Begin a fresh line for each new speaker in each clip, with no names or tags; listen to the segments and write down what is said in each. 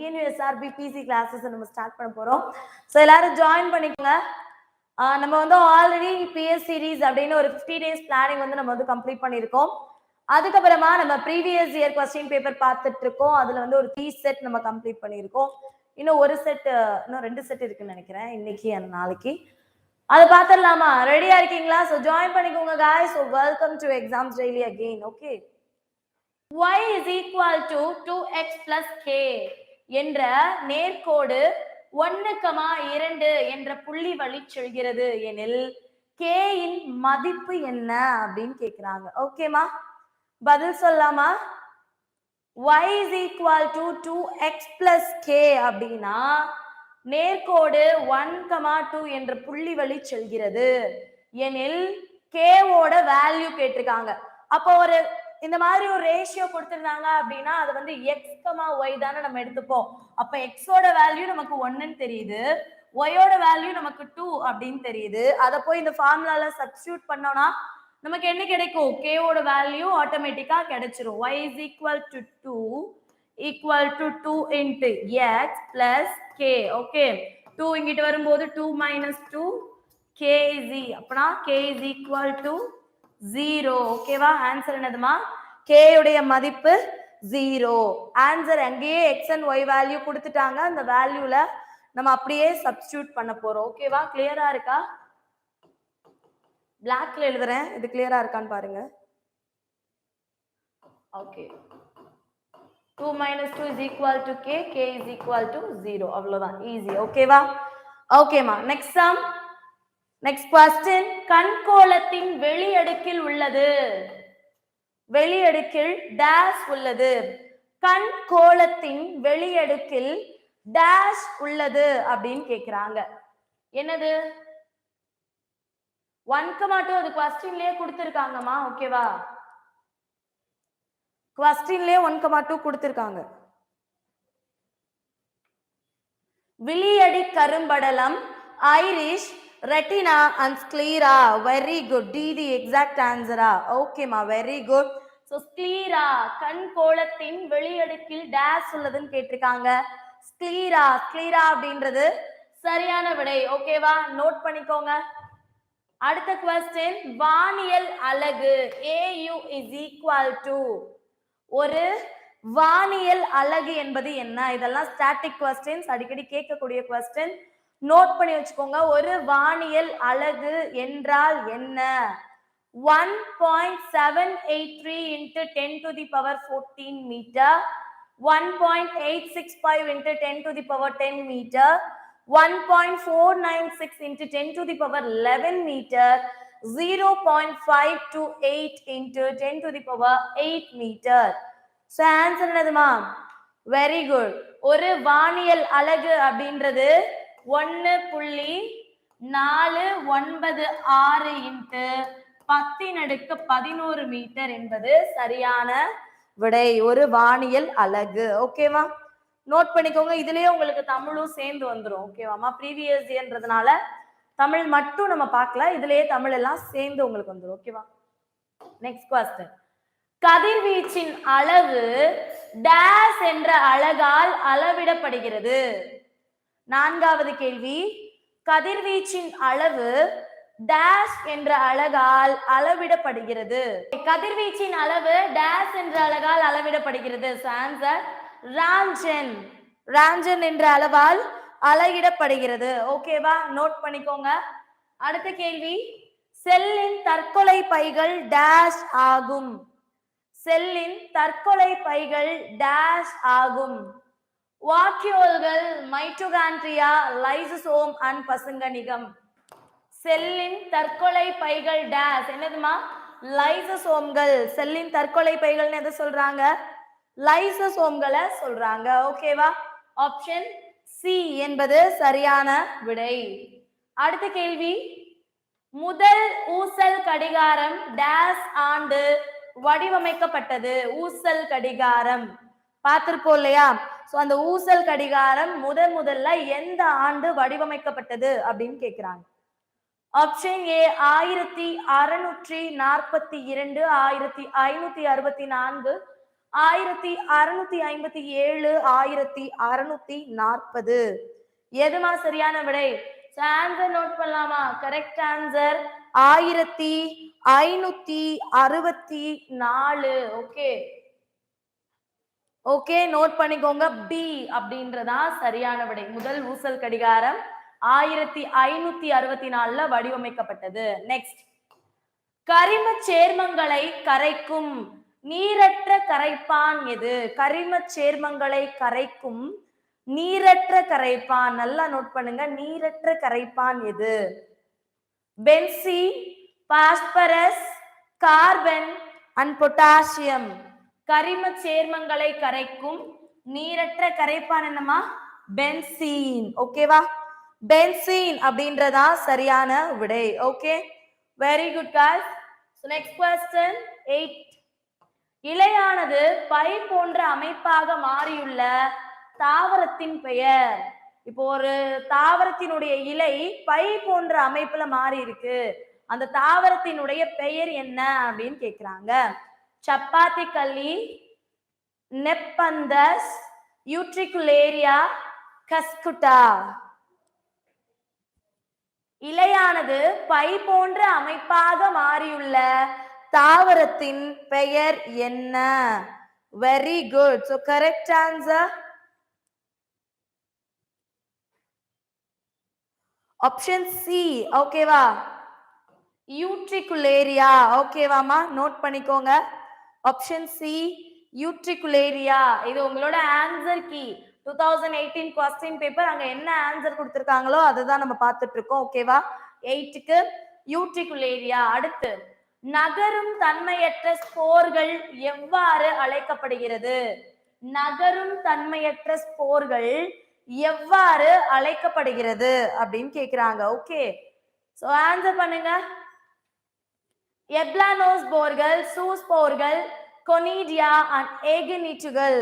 TNUSRB PC classes நம்ம start பண்ண போறோம். ஸோ எல்லாரும் ஜாயின் பண்ணிக்கோங்க. நம்ம வந்து ஆல்ரெடி பிஎஸ் சீரீஸ் அப்படின்னு ஒரு ஃபிஃப்டி டேஸ் பிளானிங் வந்து நம்ம வந்து கம்ப்ளீட் பண்ணியிருக்கோம். அதுக்கப்புறமா நம்ம ப்ரீவியஸ் இயர் கொஸ்டின் பேப்பர் பார்த்துட்டு இருக்கோம் அதுல வந்து ஒரு த்ரீ செட் நம்ம கம்ப்ளீட் பண்ணியிருக்கோம். இன்னும் ஒரு செட் இன்னும் ரெண்டு செட் இருக்குன்னு நினைக்கிறேன். இன்னைக்கு and நாளைக்கு. அதை பார்த்துடலாமா? ரெடியா இருக்கீங்களா? ஸோ ஜாயின் பண்ணிக்கோங்க guys so welcome to exams daily again okay y is equal to 2x plus k. என்ற நேர்கோடு ஒன்னு கமா இரண்டு என்ற புள்ளி வழி செல்கிறது எனில் கேயின் இன் மதிப்பு என்ன அப்படின்னு கேக்குறாங்க. ஓகேமா பதில் சொல்லலாமா y is equal to 2x plus k அப்படின்னா நேர்கோடு ஒன் கமா டூ என்ற புள்ளி வழி செல்கிறது. எனில் கேவோட வேல்யூ கேட்டிருக்காங்க. அப்போ ஒரு இந்த மாதிரி ஒரு ரேஷியோ கொடுத்திருந்தாங்க அப்படின்னா அது வந்து எக்ஸ் கமா ஒய் தானே நம்ம எடுத்துப்போம். அப்ப எக்ஸோட வேல்யூ நமக்கு ஒன்னுன்னு தெரியுது. ஒயோட வேல்யூ நமக்கு டூ அப்படின்னு தெரியுது. அதை போய் இந்த ஃபார்முலால சப்ஸ்டியூட் பண்ணோம்னா நமக்கு என்ன கிடைக்கும்? கேவோட வேல்யூ ஆட்டோமேட்டிக்கா கிடைச்சிரும். Y is equal to two equal to two into x plus k okay two இங்கிட்டு வரும்போது 2 minus 2 k is e அப்பனா k is ஜீரோ ஓகேவா ஆன்சர் என்னதுமா? கே உடைய மதிப்பு ஜீரோ ஆன்சர் அங்கேயே எக்ஸ் அண்ட் ஒய் வேல்யூ கொடுத்துட்டாங்க. அந்த வேல்யூல நம்ம அப்படியே சப்ஸ்டியூட் பண்ண போறோம். ஓகேவா கிளியரா இருக்கா? பிளாக்ல எழுதுறேன். இது கிளியரா இருக்கான்னு பாருங்க. Okay two minus two is equal to k k is equal to zero அவ்வளோதான் ஈஸி ஓகேவா ஓகேமா நெக்ஸ்ட் சம் நெக்ஸ்ட் கொஸ்டின் கண்கோளத்தின் வெளியடுக்கில் உள்ளது. வெளியடுக்கில் டேஷ் உள்ளது. கண் கோளத்தின் வெளியடுக்கில் டேஷ் உள்ளது அப்படின்னு கேக்குறாங்க. என்னது? ஒன்க்கு மட்டும் அது கொஸ்டின்லயே கொடுத்துருக்காங்கம்மா ஓகேவா கொஸ்டின்லயே ஒன்க்கு மட்டும் கொடுத்துருக்காங்க. விழியடி கரும்படலம் iris retina and sclera very good D the exact ஆன்சரா ஓகேமா வெரி குட் ஸோ ஸ்க்ளீரா கண் கோலத்தின் வெளியடுக்கில் டேஷ் உள்ளதுன்னு கேட்டிருக்காங்க. ஸ்க்ளீரா ஸ்க்ளீரா ah, ah அப்படின்றது சரியான விடை. ஓகேவா நோட் பண்ணிக்கோங்க. அடுத்த கொஸ்டின் வானியல் அலகு ஏயு இஸ் ஈக்குவல் டு ஒரு வானியல் அலகு என்பது என்ன? இதெல்லாம் ஸ்டாட்டிக் கொஸ்டின்ஸ் அடிக்கடி கேட்கக்கூடிய கொஸ்டின் நோட் பண்ணி வச்சுக்கோங்க. ஒரு வானியல் அலகு என்றால் என்ன? One point seven eight three into ten to the power fourteen metre one point eight six five into ten to the power ten metre one point four nine six into ten to the power eleven metre zero point five two eight into ten to the power eight metre so answer என்னதுமா very good ஒரு வானியல் அலகு அப்படின்றது ஒன்று புள்ளி நாலு ஒன்பது ஆறு இன்ட்டு பத்தின் அடுக்கு பதினோரு மீட்டர் என்பது சரியான விடை. ஒரு வானியல் அலகு. ஓகேவா நோட் பண்ணிக்கோங்க. இதுலயே உங்களுக்கு தமிழும் சேர்ந்து வந்துடும் ஓகேவாமா ப்ரீவியஸ் இயர்ன்றதுனால தமிழ் மட்டும் நம்ம பார்க்கல. இதுலயே தமிழ் எல்லாம் சேர்ந்து உங்களுக்கு வந்துடும் ஓகேவா நெக்ஸ்ட் கொஸ்டின் கதிர்வீச்சின் அளவு டேஸ் என்ற அழகால் அளவிடப்படுகிறது. நான்காவது கேள்வி. கதிர்வீச்சின் அளவு டேஷ் என்ற அழகால் அளவிடப்படுகிறது. கதிர்வீச்சின் அளவு டேஷ் என்ற அழகால் அளவிடப்படுகிறது. ஆன்சர் ராஞ்சன் ராஞ்சன் என்ற அளவால் அளவிடப்படுகிறது ஓகேவா நோட் பண்ணிக்கோங்க. அடுத்த கேள்வி. செல்லின் தற்கொலை பைகள் டேஷ் ஆகும். செல்லின் தற்கொலை பைகள் டேஷ் ஆகும். வாக்கியோல்கள் மைட்டோகான்ட்ரியா லைசோசோம் அண்ட் பசுங்கணிகம் செல்லின் தற்கொலை பைகள் டேஸ். என்னதுமா? லைசோசோம்கள். செல்லின் தற்கொலை பைகள்னு எதை சொல்றாங்க? லைசோசோம்களை சொல்றாங்க. ஓகேவா ஆப்ஷன் சி என்பது சரியான விடை. அடுத்த கேள்வி. முதல் ஊசல் கடிகாரம் டேஸ் ஆண்டு வடிவமைக்கப்பட்டது. ஊசல் கடிகாரம். பார்த்திருப்போம் இல்லையா? ஸோ அந்த ஊசல் கடிகாரம் முதன் முதல்ல எந்த ஆண்டு வடிவமைக்கப்பட்டது அப்படின்னு கேட்குறாங்க ஆப்ஷன் ஏ ஆயிரத்தி அறுநூற்றி நாற்பத்தி இரண்டு ஆயிரத்தி ஐநூத்தி அறுபத்தி நான்கு ஆயிரத்தி அறுநூத்தி ஐம்பத்தி ஏழு ஆயிரத்தி அறுநூத்தி நாற்பது. எதுமா சரியான விடை? ஆன்சர் நோட் பண்ணலாமா? கரெக்ட் ஆன்சர் ஆயிரத்தி ஐநூத்தி அறுபத்தி நாலு. ஓகே ஓகே நோட் பண்ணிக்கோங்க. பி அப்படின்றதா சரியான விடை. முதல் ஊசல் கடிகாரம் ஆயிரத்தி ஐநூத்தி அறுபத்தி நாலுல வடிவமைக்கப்பட்டது. நெக்ஸ்ட் கரிம சேர்மங்களை கரைக்கும் நீரற்ற கரைப்பான் எது? கரிம சேர்மங்களை கரைக்கும் நீரற்ற கரைப்பான். நல்லா நோட் பண்ணுங்க. நீரற்ற கரைப்பான் எது? Benzene phosphorus carbon and potassium கரிம சேர்மங்களை கரைக்கும் நீரற்ற கரைப்பான் என்னமா பென்சீன். ஓகேவா பென்சீன் அப்படின்றதா சரியான விடை. Okay very good guys next question eight இலையானது பை போன்ற அமைப்பாக மாறியுள்ள தாவரத்தின் பெயர். இப்போ ஒரு தாவரத்தினுடைய இலை பை போன்ற அமைப்புல மாறி இருக்கு அந்த தாவரத்தினுடைய பெயர் என்ன அப்படின்னு கேக்குறாங்க. சப்பாத்தி களி நெப்பந்தஸ் யூட்ரிகுலேரியா கஸ்குட்டா. இலையானது பை போன்ற அமைப்பாக மாறியுள்ள தாவரத்தின் பெயர் என்ன? Very good so correct answer option C ஓகேவா யூட்ரிகுலேரியா ஓகேவாமா நோட் பண்ணிக்கோங்க. ஆப்ஷன் சி யூட்ரிகுலேரியா இது உங்களோட answer key two thousand eighteen question paper அங்க என்ன ஆன்சர் கொடுத்துருக்காங்களோ அதை தான் நம்ம பார்த்துட்டு இருக்கோம் ஓகேவா எயிட்டுக்கு யூட்ரிகுலேரியா அடுத்து நகரும் தன்மையற்ற ஸ்போர்கள் எவ்வாறு அழைக்கப்படுகிறது? நகரும் தன்மையற்ற ஸ்போர்கள் எவ்வாறு அழைக்கப்படுகிறது அப்படின்னு கேக்குறாங்க ஓகே சோ ஆன்சர் பண்ணுங்க. சூஸ் போர்கள் கொனீடியா அண்ட் ஏகனிட்டுகள்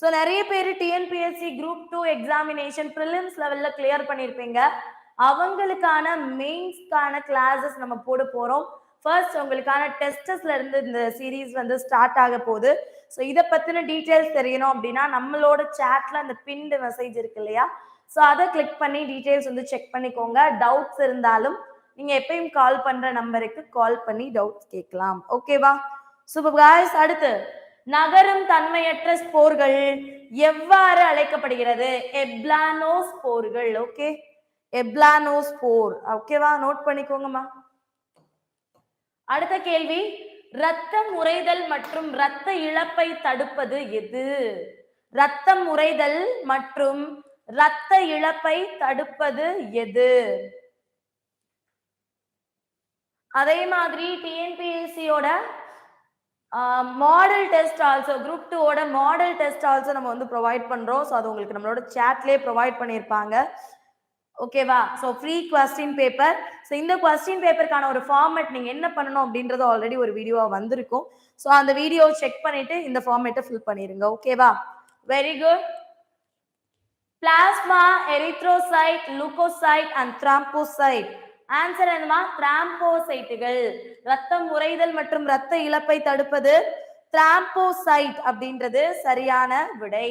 ஸோ நிறைய பேர் TNPSC group two examination prelims லெவலில் கிளியர் பண்ணியிருப்பீங்க அவங்களுக்கான மெயின்ஸ்க்கான கிளாஸஸ் நம்ம போட போகிறோம் ஃபர்ஸ்ட் உங்களுக்கான டெஸ்டஸ்ல இருந்து இந்த சீரீஸ் வந்து ஸ்டார்ட் ஆக போகுது. ஸோ இதை பற்றின டீட்டெயில்ஸ் தெரியணும் அப்படின்னா நம்மளோட சேட்டில் அந்த பின்டு மெசேஜ் இருக்கு இல்லையா? ஸோ அதை கிளிக் பண்ணி டீட்டெயில்ஸ் வந்து செக் பண்ணிக்கோங்க. டவுட்ஸ் இருந்தாலும் நீங்கள் எப்பயும் கால் பண்ணுற நம்பருக்கு கால் பண்ணி டவுட்ஸ் கேட்கலாம். ஓகேவா சூப்பர் காய்ஸ் அடுத்து. நகரும் தன்மையற்ற ஸ்போர்கள் எவ்வாறு அழைக்கப்படுகிறது? எப்லானோ ஸ்போர்கள் ஓகே எப்லானோ ஸ்போர் ஓகேவா நோட் பண்ணிக்கோங்கம்மா. அடுத்த கேள்வி. ரத்தம் உறைதல் மற்றும் ரத்த இழப்பை தடுப்பது எது? ரத்தம் உறைதல் மற்றும் ரத்த இழப்பை தடுப்பது எது? அதே மாதிரி டிஎன்பிஎஸ்சியோட மாடல் டெஸ்ட் ஆல்சோ குரூப் டூவோட மாடல் டெஸ்ட் ஆல்சோ நம்ம வந்து ப்ரொவைட் பண்றோம். ஸோ அது உங்களுக்கு நம்மளோட சேட்லேயே ப்ரொவைட் பண்ணியிருப்பாங்க. ஓகேவா so free question paper so இந்த கொஸ்டின் பேப்பருக்கான ஒரு ஃபார்மேட் நீங்கள் என்ன பண்ணணும் அப்படின்றது ஆல்ரெடி ஒரு வீடியோவாக வந்திருக்கும். ஸோ அந்த வீடியோ செக் பண்ணிட்டு இந்த ஃபார்மேட்டை ஃபில் பண்ணிடுங்க ஓகேவா very good plasma erythrocyte leucocyte and thrombocyte answer என்னமா திராம்போசைட்டுகள் ரத்தம் உறைதல் மற்றும் ரத்த இழப்பை தடுப்பது திராம்போசைட் அப்படின்றது சரியான விடை.